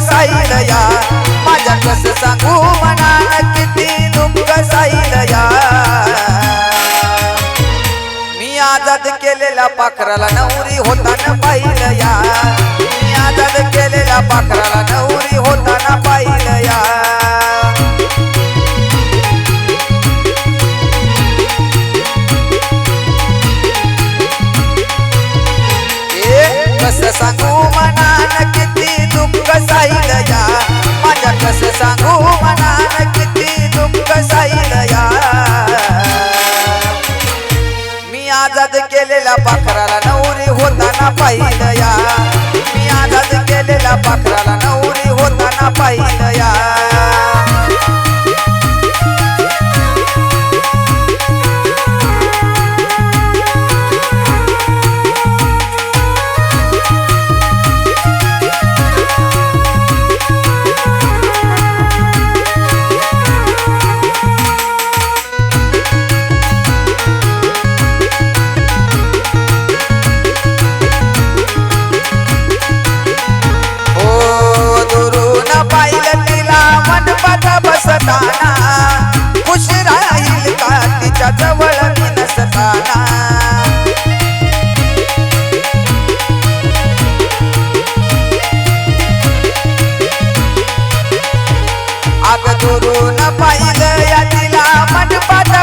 सांगू किती माझ्या कसं सांगू मनान किती दुःख या मी आजाद केलेल्या पाखराला नवरी होताना पाहिलं कसं सांगू मनान किती दुःख साईल या मी आजाद केलेल्या पाखराला नवरी होताना पाहिलं या मी आजाद केलेल्या पाखराला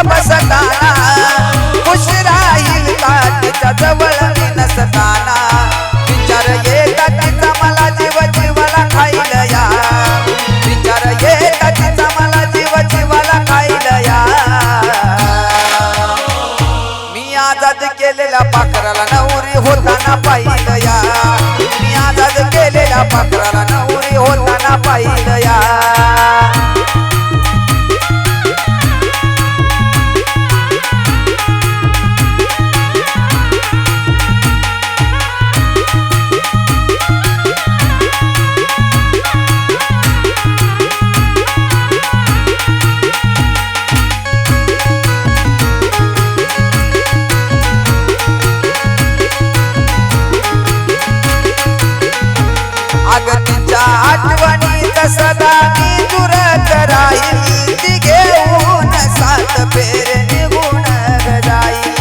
बसताना खुश राहील तिच्या जवळ मी नसताना विचार येता तिचा मला जीव जीवाला खाईल या. विचार येता तिचा मला जीव जीवाला खाईल या. मी आजाद केलेल्या पाखराला नवरी होताना पाहिलं या. मी आजाद केलेल्या पाखराला नवरी होताना पाहिलं या. सदा मी दूर कराई ती घेऊन सात फेर निघून जाईल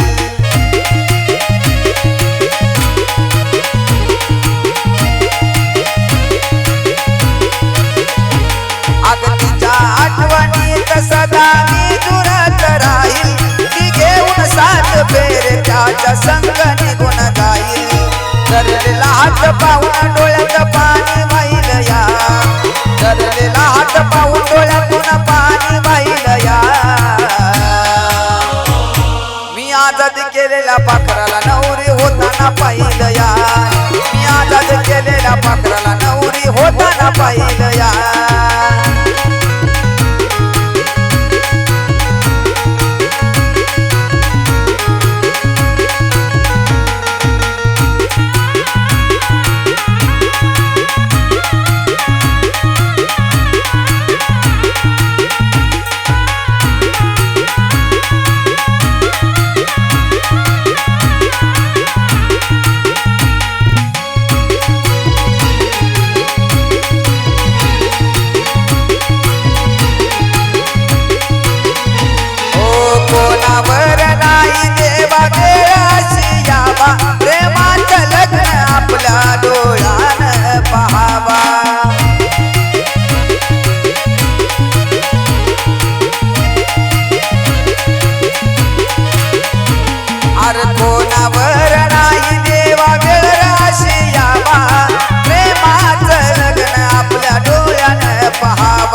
अग तिच्या आठवणीत सदा मी दूर कराई ती घेऊन सात फेर त्याच्या संग निघून जाईल धरलेला हात पाहून आजाद केलेल्या पाखराला नवरी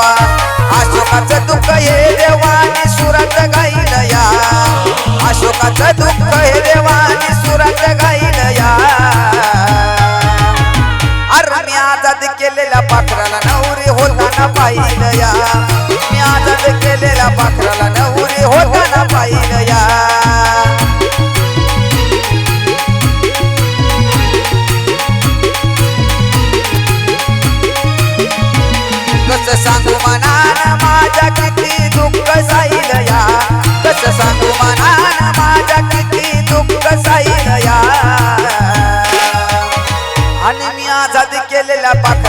बाबा अशोकाचं दुःख हे देवानी सुरात गाईल नया अशोकाचं दुःख हे देवानी सुरात गाईल या. अरे मी आजाद केलेल्या पाखराला नवरी होताना पाहिलं या. मी आजाद केलेल्या पाखराला नवरी होताना नया कसं सांगू मनान माझ्या किती दुःख जाईल या आणि मी आझाद केलेल्या पाखराला